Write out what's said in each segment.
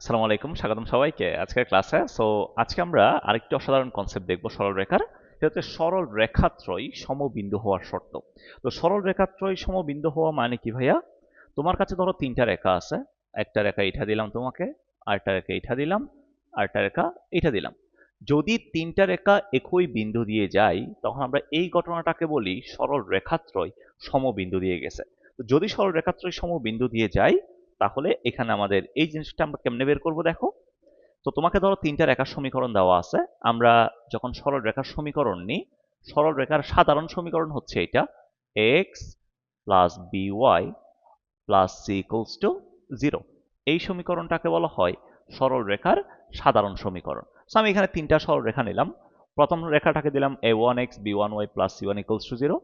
আসসালামু আলাইকুম, স্বাগতম সবাইকে আজকের ক্লাসে। সো আজকে আমরা আরেকটি অসাধারণ কনসেপ্ট দেখব, সরল রেখার। সেটা হচ্ছে সরল রেখাত্রয় সমবিন্দু হওয়ার শর্ত। তো সরল রেখাত্রয় সমবিন্দু হওয়া মানে কি ভাইয়া? তোমার কাছে ধরো তিনটা রেখা আছে। একটা রেখা এটা দিলাম তোমাকে, আরেকটা রেখা এটা দিলাম, আরেকটা রেখা এটা দিলাম। যদি তিনটা রেখা একই বিন্দু দিয়ে যায়, তখন আমরা এই ঘটনাটাকে বলি সরল রেখাত্রয় সমবিন্দু দিয়ে গেছে। তো যদি সরল রেখাত্রয় সমবিন্দু দিয়ে যায় তাহলে এখানে আমাদের এই জিনিসটা আমরা কেমনে বের করব দেখো? তো তোমাকে ধরো তিনটা রেখার সমীকরণ দেওয়া আছে। আমরা যখন সরল রেখার সমীকরণ নিই, সরল রেখার সাধারণ সমীকরণ হচ্ছে এটা। X plus b y plus c equals to zero এই সমীকরণটাকে বলা হয় সরল রেখার সাধারণ সমীকরণ। সো আমি এখানে তিনটা সরল রেখা নিলাম। প্রথম রেখাটাকে দিলাম a one x b one y plus c one equals to zero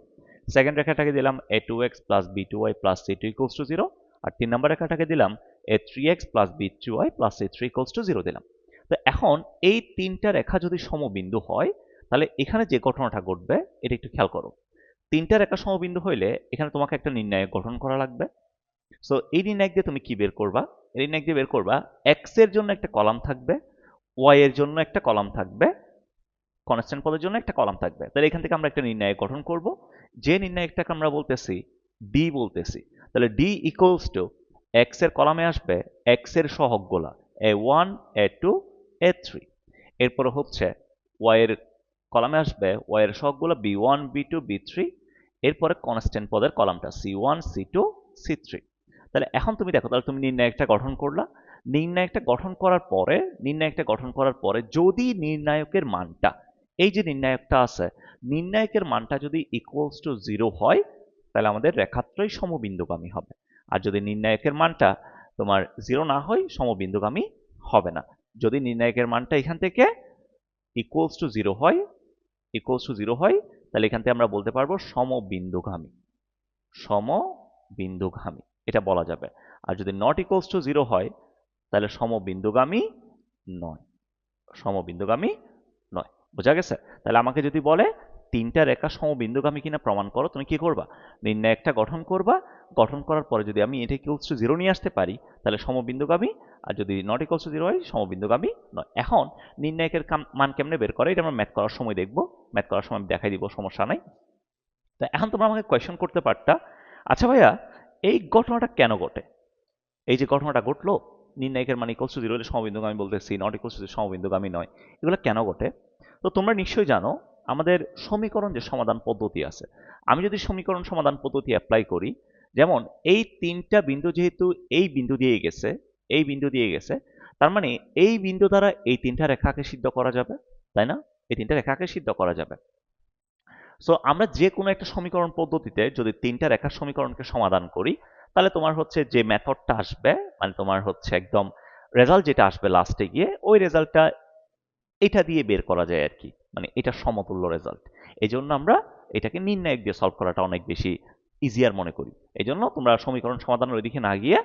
second রেখাটাকে দিলাম a two x plus b two y plus c two equals to zero আর তিন নম্বর রেখাটাকে দিলাম, a three x plus b three y plus a three equals to zero দিলাম। তো এখন এই তিনটা রেখা যদি সমবিন্দু হয়, তাহলে এখানে যে ঘটনাটা ঘটবে, এটা একটু খেয়াল করো। তিনটা রেখা সমবিন্দু হইলে এখানে তোমাকে একটা নির্ণায়ক গঠন করা লাগবে। সো এই নির্ণায়ক দিয়ে তুমি কি বের করবা? এই নির্ণায়ক দিয়ে বের করবা এক্সের জন্য একটা কলাম থাকবে ওয়াই এর জন্য একটা কলাম থাকবে কনস্ট্যান্ট পদের জন্য একটা কলাম থাকবে। তাহলে এখান থেকে আমরা একটা নির্ণায়ক গঠন করব। যে নির্ণায়কটাকে আমরা বলতেছি ডি বলতেছি তাহলে ডি ইকুয়ালস টু এক্সের কলামে আসবে এক্সের a one a two a three এরপরে হচ্ছে ওয়াই এর কলামে আসবে ওয়াই এর সহগগুলো b one b two b three এরপরে কনস্ট্যান্ট পদের কলামটা c one c two c three তাহলে এখন তুমি দেখো, তাহলে তুমি নির্ণায়কটা গঠন করলা। নির্ণায়কটা গঠন করার পরে, নির্ণায়কটা গঠন করার পরে যদি নির্ণায়কের মানটা, এই যে নির্ণায়কটা আছে, নির্ণায়কের মানটা যদি ইকুয়ালস টু জিরো হয় তাহলে আমাদের রেখাত্রয় সমবিন্দুগামী হবে। আর যদি নির্ণায়কের মানটা তোমার জিরো না হয়, সমবিন্দুগামী হবে না। যদি নির্ণায়কের মানটা এখান থেকে ইকুয়ালস টু জিরো হয় ইকুয়ালস টু জিরো হয়, তাহলে এখান থেকে আমরা বলতে পারব সমবিন্দুগামী। সমবিন্দুগামী, এটা বলা যাবে। আর যদি নট ইকুয়ালস টু জিরো হয়, তাহলে সমবিন্দুগামী নয়। সমবিন্দুগামী নয়। বোঝা গেছে? তাহলে আমাকে যদি বলে তিনটা রেখা সমবিন্দুগামী কিনা প্রমাণ করো, তুমি কি করবা? নির্ণায়কটা গঠন করবা, গঠন করার পরে যদি আমি এটা ইকুয়ালস টু জিরো নিয়ে আসতে পারি, তাহলে সমবিন্দুগামী, আর যদি নট ইকুয়ালস টু জিরো হয়, সমবিন্দুগামী নয়। এখন নির্ণায়কের মান কেমনে বের করে, এটা আমরা ম্যাথ করার সময় দেখব। ম্যাথ করার সময় আমি দেখাই দিব, সমস্যা নাই। তা এখন তোমরা আমাকে কোয়েশন করতে পারতা। আচ্ছা ভাইয়া, এই ঘটনাটা কেন ঘটে? এই যে ঘটনাটা ঘটলো, নির্ণায়কের মান ইকুয়ালস টু জিরো হলে সমবিন্দুগামী বলতেছি নট ইকুয়ালস টু সমবিন্দুগামী নয়। এগুলো কেন ঘটে? তো তোমরা নিশ্চয়ই জানো আমাদের সমীকরণ যে সমাধান পদ্ধতি আছে, আমি যদি সমীকরণ সমাধান পদ্ধতি অ্যাপ্লাই করি, যেমন এই তিনটা বিন্দু যেহেতু এই বিন্দু দিয়ে গেছে, এই বিন্দু দিয়ে গেছে, তার মানে এই বিন্দু দ্বারা এই তিনটা রেখাকে সিদ্ধ করা যাবে, তাই না? এই তিনটা রেখাকে সিদ্ধ করা যাবে। সো আমরা যে কোনো একটা সমীকরণ পদ্ধতিতে যদি তিনটা রেখার সমীকরণকে সমাধান করি, তাহলে তোমার হচ্ছে যে মেথডটা আসবে মানে তোমার হচ্ছে একদম রেজাল্ট যেটা আসবে লাস্টে গিয়ে, ওই রেজাল্টটা এটা দিয়ে বের করা যায় আর কি। মানে এটা সমতুল্য রেজাল্ট এই জন্য আমরা এটাকে নির্ণায়ক দিয়ে সলভ করাটা অনেক বেশি ইজিয়ার মনে করি। এই জন্য তোমরা সমীকরণ সমাধানের ওইদিকে না গিয়ে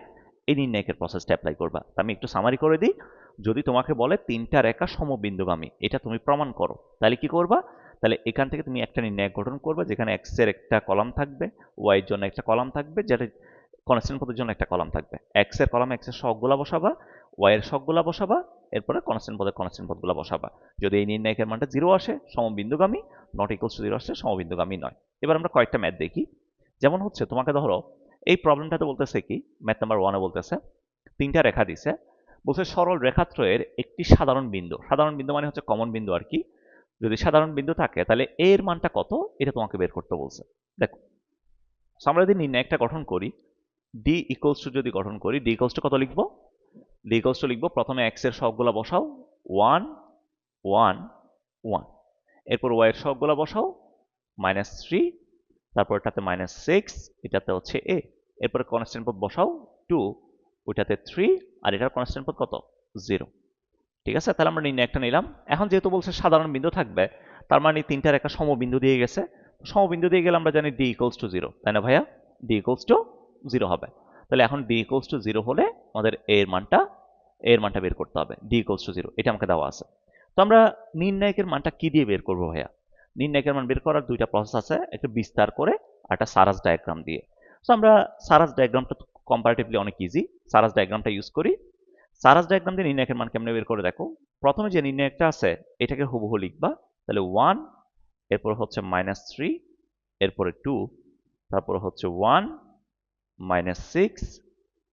এই নির্ণায়কের প্রসেসটা অ্যাপ্লাই করবা। তা আমি একটু সামারি করে দিই। যদি তোমাকে বলে তিনটা রেখা সমবিন্দুগামী, এটা তুমি প্রমাণ করো। তাহলে কি করবা? তাহলে এখান থেকে তুমি একটা নির্ণায়ক গঠন করবে, যেখানে এক্সের একটা কলাম থাকবে ওয়াই এর জন্য একটা কলাম থাকবে, যেটা কনস্ট্যান্ট পদের জন্য একটা কলাম থাকবে। এক্সের কলামে এক্সের সবগুলা বসাবা ওয়াই এর বসাবা এরপরে কনস্ট্যান্ট পদের কনস্ট্যান্ট পদগুলো বসাবা। যদি এই নির্ণায়কের মানটা জিরো আসে, সমবিন্দুগামী নট ইকুয়ালস টু জিরো আসে, সমবিন্দুগামী নয়। এবার আমরা কয়েকটা ম্যাথ দেখি। যেমন হচ্ছে, তোমাকে ধরো, এই প্রবলেমটাতে বলতেছে কি ম্যাথ নাম্বার ওয়ানে বলতেছে, তিনটা রেখা দিছে। বলছে সরল রেখাত্রয়ের একটি সাধারণ বিন্দু। সাধারণ বিন্দু মানে হচ্ছে কমন বিন্দু আর কি। যদি সাধারণ বিন্দু থাকে, তাহলে এর মানটা কত? এটা তোমাকে বের করতে বলছে। দেখো আমরা যদি নির্ণায়কটা গঠন করি ডি ইকুয়ালস টু যদি গঠন করি ডি ইকুয়ালস টু কত লিখব? ডি লিখব। প্রথমে এক্সের সবগুলা বসাও। ওয়ান ওয়ান ওয়ান এরপর ওয়াই এর সবগুলা বসাও। মাইনাস থ্রি তারপর এটাতে মাইনাস সিক্স এটাতে হচ্ছে এ এরপরে কনস্ট্যান্ট পদ বসাও। টু ওইটাতে থ্রি আর এটার কনস্ট্যান্ট পদ কত? জিরো ঠিক আছে? তাহলে আমরা নির্ণয় একটা নিলাম। এখন যেহেতু বলছে সাধারণ বিন্দু থাকবে, তার মানে তিনটার রেখা সমবিন্দু দিয়ে গেছে। সমবিন্দু দিয়ে গেলে আমরা জানি ডি ইকুয়ালস টু জিরো তাই না ভাইয়া? ডি ইকুয়ালস টু জিরো হবে। তাহলে এখন ডি ইকুয়ালস টু জিরো হলে আমাদের এর মানটা এর মানটা বের করতে হবে ডি ইকুয়ালস টু জিরো এটা আমাকে দেওয়া আছে। তো আমরা নির্ণায়কের মানটা কি দিয়ে বের করব ভাইয়া? নির্ণায়কের মান বের করার দুইটা প্রসেস আছে, একটা বিস্তার করে আর একটা সারাস ডায়াগ্রাম দিয়ে। তো আমরা সারাস ডায়াগ্রামটা কম্পারেটিভলি অনেক ইজি সারাস ডায়াগ্রামটা ইউজ করি। সারাস ডায়াগ্রাম দিয়ে নির্ণায়কের মান কেমনে বের করে দেখো? প্রথমে যে নির্ণায়কটা আছে, এটাকে হুবহু লিখবা, তাহলে ওয়ান এরপর হচ্ছে মাইনাস থ্রি এরপরে টু তারপরে হচ্ছে ওয়ান মাইনাস সিক্স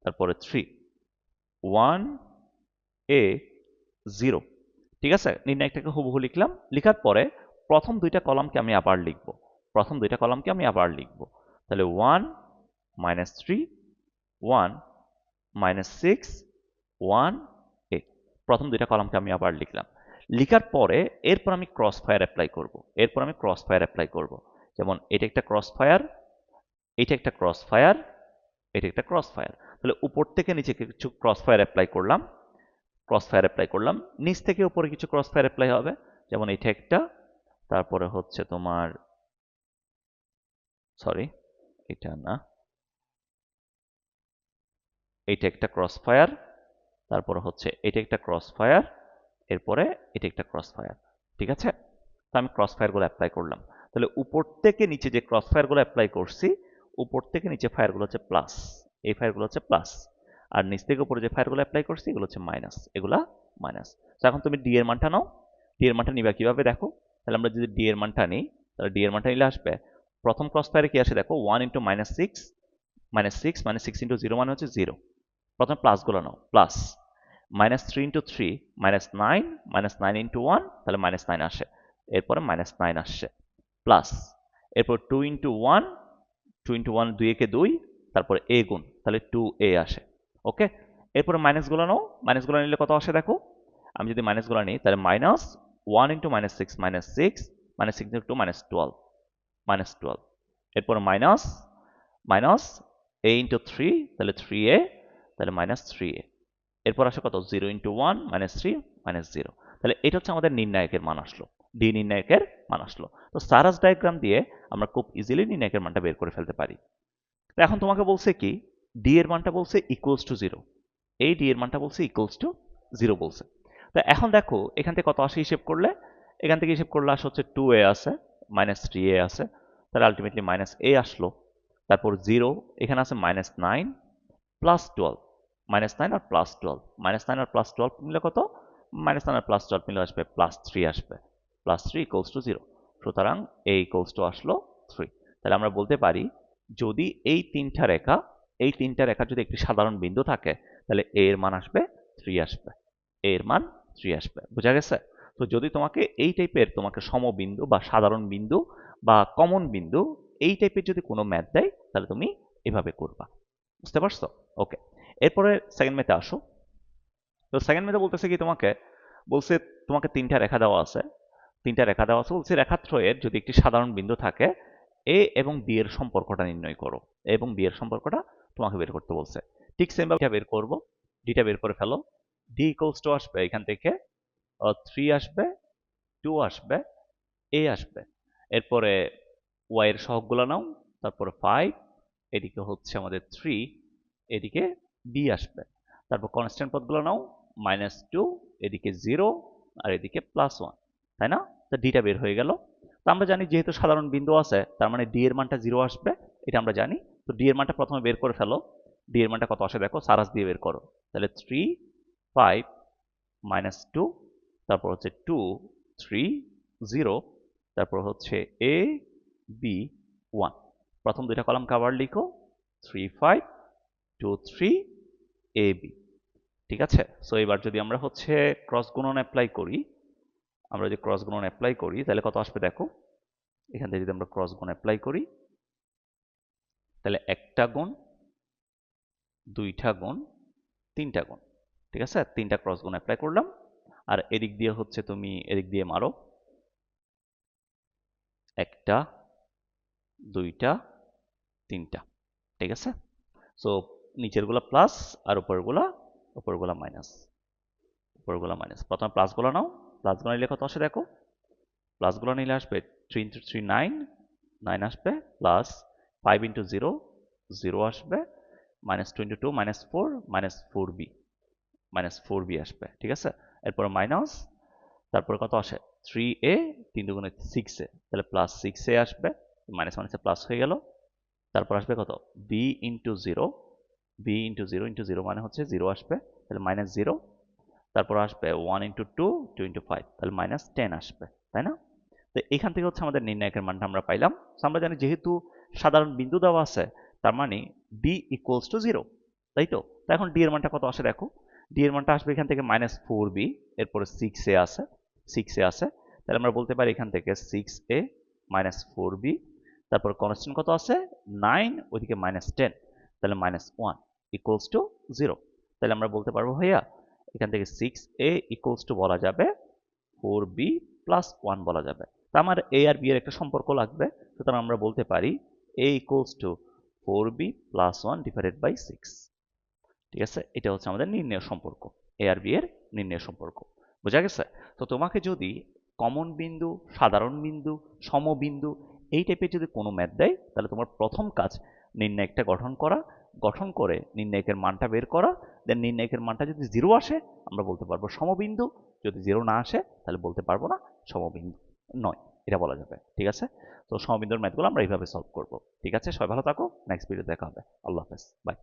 তারপরে থ্রি ওয়ান এ জিরো ঠিক আছে? নির্ণায়কটাকে হুবহু লিখলাম। লিখার পরে প্রথম দুইটা কলামকে আমি আবার লিখব। প্রথম দুইটা কলামকে আমি আবার লিখব। তাহলে one minus three one minus six one এ প্রথম দুইটা কলামকে আমি আবার লিখলাম। লিখার পরে এরপর আমি ক্রস ফায়ার অ্যাপ্লাই করব। এরপর আমি ক্রস ফায়ার অ্যাপ্লাই করব। যেমন এটা একটা ক্রস ফায়ার এটা একটা ক্রস ফায়ার এটা একটা ক্রস ফায়ার তাহলে উপর থেকে নিচে কিছু ক্রস ফায়ার অ্যাপ্লাই করলাম। ক্রস ফায়ার অ্যাপ্লাই করলাম। নিচ থেকে উপরে কিছু ক্রস ফায়ার অ্যাপ্লাই হবে, যেমন এটা একটা। তারপরে হচ্ছে তোমার সরি এটা না। এইটা একটা ক্রস ফায়ার তারপরে হচ্ছে এটা একটা ক্রস ফায়ার এরপরে এটা একটা ক্রস ফায়ার ঠিক আছে? তো আমি ক্রস ফায়ারগুলো অ্যাপ্লাই করলাম। তাহলে উপর থেকে নিচে যে ক্রস ফায়ারগুলো অ্যাপ্লাই করছি, উপর থেকে নিচে ফায়ারগুলো হচ্ছে প্লাস এই ফায়ারগুলো হচ্ছে প্লাস আর নিচ থেকে উপরে যে ফায়ারগুলো অ্যাপ্লাই করছি, এগুলো হচ্ছে মাইনাস এগুলা মাইনাস তো এখন তুমি ডি এর মানটা নাও। ডি এর মানটা নিবা কীভাবে? দেখো, তাহলে আমরা যদি ডি এর মানটা নিই, তাহলে ডি এর মানটা নিলে আসবে, প্রথম ক্রস ফায়ারে কি আসে? দেখো one into minus six minus six minus six into zero মানে হচ্ছে জিরো প্রথমে প্লাসগুলো নাও plus minus three into three minus nine minus nine into one তাহলে মাইনাস নাইন আসে। এরপরে মাইনাস নাইন আসছে প্লাস এরপর two into one two into one দুই একে দুই, তারপরে এ গুণ, তাহলে টু এ আসে। ওকে? এরপরে মাইনাসগুলো নাও। মাইনাসগুলো নিলে কত আসে দেখো? আমি যদি মাইনাসগুলো নিই, তাহলে minus one into minus six minus six minus six into minus twelve minus twelve এরপর minus minus a into three তাহলে থ্রি এ তাহলে মাইনাস থ্রি এ এরপর আসে কত? Zero into one minus three minus zero তাহলে এটা হচ্ছে আমাদের নির্ণায়কের মান আসলো। ডি নির্ণায়কের মান আসলো। তো সারাস ডায়াগ্রাম দিয়ে আমরা খুব ইজিলি নির্ণায়কের মানটা বের করে ফেলতে পারি। এখন তোমাকে বলছে কি? ডি এর মানটা বলছে ইকুয়ালস টু জিরো এই ডি এর মানটা বলছে ইকুয়ালস টু জিরো বলছে। তো এখন দেখো, এখান থেকে কত আসে হিসেব করলে? এখান থেকে হিসেব করলে আসে হচ্ছে টু এ আছে মাইনাস থ্রি এ আছে, তাহলে আলটিমেটলি মাইনাস এ আসলো। তারপর জিরো এখানে আছে minus nine plus twelve minus nine আর প্লাস টুয়েলভ মাইনাস নাইন আর প্লাস টুয়েলভ মিলে কত? মাইনাস নাইন আর প্লাস টুয়েলভ মিলে আসবে প্লাস থ্রি আসবে। Plus three equals to zero সুতরাং এ ইকোয়ালস টু আসলো থ্রি তাহলে আমরা বলতে পারি, যদি এই তিনটা রেখা এই তিনটা রেখা যদি একটি সাধারণ বিন্দু থাকে, তাহলে এ এর মান আসবে থ্রি আসবে। এ এর মান থ্রি আসবে। বোঝা গেছে? তো যদি তোমাকে এই টাইপের তোমাকে সমবিন্দু বা সাধারণ বিন্দু বা কমন বিন্দু এই টাইপের যদি কোনো ম্যাথ দেয়, তাহলে তুমি এভাবে করবা। বুঝতে পারছ? ওকে এরপরে সেকেন্ড মেথে আসো। তো সেকেন্ড মেথে বলতেছে কি তোমাকে? বলছে তোমাকে তিনটা রেখা দেওয়া আছে। তিনটা রেখা দেওয়া আছে। বলছে রেখাত্রয়ের যদি একটি সাধারণ বিন্দু থাকে এ এবং বি এর সম্পর্কটা নির্ণয় করো। এবং বি এর সম্পর্কটা তোমাকে বের করতে বলছে। ঠিক সেম ভাবে বের করব ডিটা বের করে ফেলো। ডি ইকুয়ালস টু আসবে, এখান থেকে থ্রি আসবে টু আসবে এ আসবে। এরপরে ওয়াই এর সহগগুলো নাও, তারপরে ফাইভ এদিকে হচ্ছে আমাদের থ্রি এদিকে বি আসবে। তারপর কনস্ট্যান্ট পদগুলো নাও মাইনাস টু এদিকে জিরো আর এদিকে প্লাস ওয়ান তাই না? তো ডিটা বের হয়ে গেল। তো আমরা জানি যেহেতু সাধারণ বিন্দু আছে, তার মানে ডি এর মানটা জিরো আসবে, এটা আমরা জানি। তো ডি এর মানটা প্রথমে বের করে ফেলো। ডি এর মানটা কত আসে দেখো, সারাস দিয়ে বের করো। তাহলে থ্রি ফাইভ মাইনাস টু তারপর হচ্ছে টু থ্রি জিরো তারপর হচ্ছে এ বি ওয়ান প্রথম দুইটা কলাম কাভার লিখো। Three five two three a b ঠিক আছে? সো এবার যদি আমরা হচ্ছে ক্রস গুণন অ্যাপ্লাই করি, আমরা যদি ক্রস গুণন অ্যাপ্লাই করি, তাহলে কত আসবে দেখো? এখান থেকে যদি আমরা ক্রস গুণ অ্যাপ্লাই করি তাহলে একটা গুণ, দুইটা গুণ, তিনটা গুণ। ঠিক আছে? তিনটা ক্রস গুণ অ্যাপ্লাই করলাম। আর এদিক দিয়ে হচ্ছে তুমি এদিক দিয়ে মারো। একটা, দুইটা, তিনটা। ঠিক আছে? সো নিচেরগুলো প্লাস আর উপরগুলা উপরগুলা মাইনাস উপরগুলা মাইনাস প্রথমে প্লাসগুলো নাও। প্লাসগুলো নিলে কত আসে দেখো? প্লাসগুলো নিলে আসবে three into three nine nine আসবে plus five into zero zero আসবে minus two into two minus four minus four b minus four b আসবে, ঠিক আছে? এরপরে মাইনাস তারপরে কত আসে? থ্রি এ তিন দুগুণে সিক্স এ তাহলে প্লাস সিক্স এ আসবে মাইনাস মাইনাসে প্লাস হয়ে গেল, তারপর আসবে কত? B into zero b into zero into zero মানে হচ্ছে জিরো আসবে, তাহলে মাইনাস জিরো তারপর আসবে one into two two into five তাহলে মাইনাস টেন আসবে, তাই না? তো এখান থেকে হচ্ছে আমাদের নির্ণায়কের মানটা আমরা পাইলাম। আমরা জানি যেহেতু সাধারণ বিন্দু দেওয়া আছে, তার মানে ডি ইকুয়ালস টু জিরো তাই তো? তো এখন ডি এর মানটা কত আসে দেখো? ডি এর মানটা আসবে এখান থেকে মাইনাস ফোর বি এরপরে সিক্স এ আছে সিক্স এ আছে, তাহলে আমরা বলতে পারি এখান থেকে six a minus four b তারপর কনস্ট্যান্ট কত আছে? নাইন ওইদিকে মাইনাস টেন তাহলে minus one equals to zero তাহলে আমরা বলতে পারব ভাইয়া, এখান থেকে সিক্স এ ইকুয়ালস টু বলা যাবে ফোর বি প্লাস ওয়ান বলা যাবে, তা আমার এ আর বি এর একটা সম্পর্ক লাগবে, সুতরাং আমরা বলতে পারি a equals to four b plus one divided by six ঠিক আছে? এটা হচ্ছে আমাদের নির্ণয় সম্পর্ক। এ আর বি এর নির্ণয় সম্পর্ক। বোঝা গেছে? তো তোমাকে যদি কমন বিন্দু, সাধারণ বিন্দু, সমবিন্দু এই টাইপের যদি কোনো ম্যাথ দেয়, তাহলে তোমার প্রথম কাজ নির্ণায়কটা গঠন করা, গঠন করে নির্ণায়কের মানটা বের করা দেন নির্ণায়কের মানটা যদি জিরো আসে, আমরা বলতে পারব সমবিন্দু। যদি জিরো না আসে, তাহলে বলতে পারব না সমবিন্দু। নয়, এটা বলা যাবে। ঠিক আছে? তো সমবিন্দুর ম্যাথগুলো আমরা এইভাবে সলভ করব। ঠিক আছে? সবাই ভালো থাকো। নেক্সট ভিডিও দেখা হবে। আল্লাহ হাফেজ। বাই